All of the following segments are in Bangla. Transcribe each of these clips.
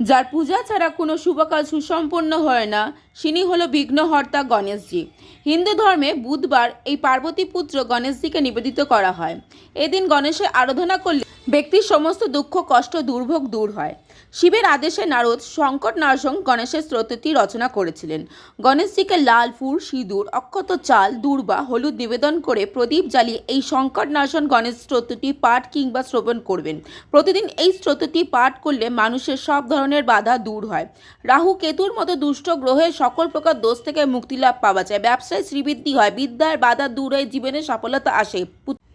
যার পূজা ছাড়া কোনো শুভ কাজ সুসম্পন্ন হয় না, সিনি হল বিঘ্নহর্তা গণেশজি। হিন্দু ধর্মে বুধবার এই পার্বতী পুত্র গণেশজিকে নিবেদিত করা হয়। এদিন গণেশের আরাধনা করলে ব্যক্তির সমস্ত দুঃখ, কষ্ট, দুর্ভোগ দূর হয়। শিবের আদেশে নারদ সংকট নাশং গণেশের স্ত্রোতটি রচনা করেছিলেন। গণেশজিকে লাল ফুল, সিঁদুর, অক্ষত চাল, দূর্বা, হলুদ নিবেদন করে প্রদীপ জ্বালিয়ে এই সংকট নাশন গণেশ স্তোত্রটি পাঠ কিংবা শ্রবণ করবেন। প্রতিদিন এই স্তোত্রটি পাঠ করলে মানুষের সব ধরনের বাধা দূর হয়। রাহু কেতুর মতো দুষ্ট গ্রহের সকল প্রকার দোষ থেকে মুক্তি লাভ পাওয়া যায়। ব্যবসায় শ্রীবৃদ্ধি হয়, বিদ্যার বাধা দূর হয়ে জীবনে সফলতা আসে।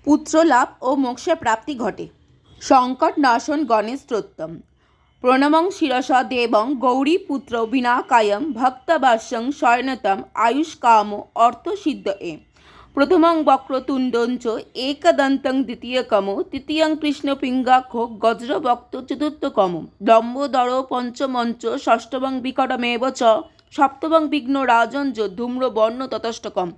পুত্র লাভ ও মোক্ষের প্রাপ্তি ঘটে। সংকট নাশন গণেশ স্তোত্রম প্রণমং শিরসা দেবং গৌরী পুত্র বিনাকায়ম ভক্তবাস্যং শয়নতম আয়ুষ্কাম অর্থসিদ্ধ এ। প্রথমং বক্রতুণ্ডঞ্চ একদন্তং দ্বিতীয়কম তৃতীয়ং কৃষ্ণপিঙ্গাক্ষ গজ্রবক্ত চতুর্থকম। লম্বোদর পঞ্চমঞ্চ ষষ্ঠবং বিকটমেব চ সপ্তমং বিঘ্ন রাজঞ্জ ধূম্র বর্ণ ততষ্টকম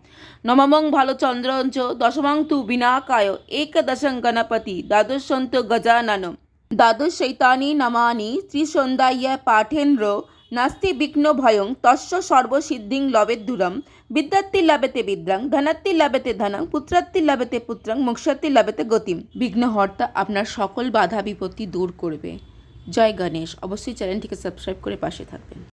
নবমং ভালচন্দ্রঞ্চ দশমং তু বিনাকায় একদশং গণপতি দ্বাদশন্ত গজানন দ্বাদশৈতানি নমানি ত্রিসন্ধ্যায় পাঠেন্দ্র নাস্তি বিঘ্ন ভয়ং তস্য সর্বসিদ্ধিং লবেদ্ধুরম বিদ্যার্থী লাভেতে বিদ্যাং ধনার্থী লাভেতে ধনং পুত্রার্থী লাভেতে পুত্রং মোক্ষার্থী লাভেতে গতিম। বিঘ্নহর্তা আপনার সকল বাধা বিপত্তি দূর করবে। জয় গণেশ। অবশ্যই চ্যানেলটিকে সাবস্ক্রাইব করে পাশে থাকবেন।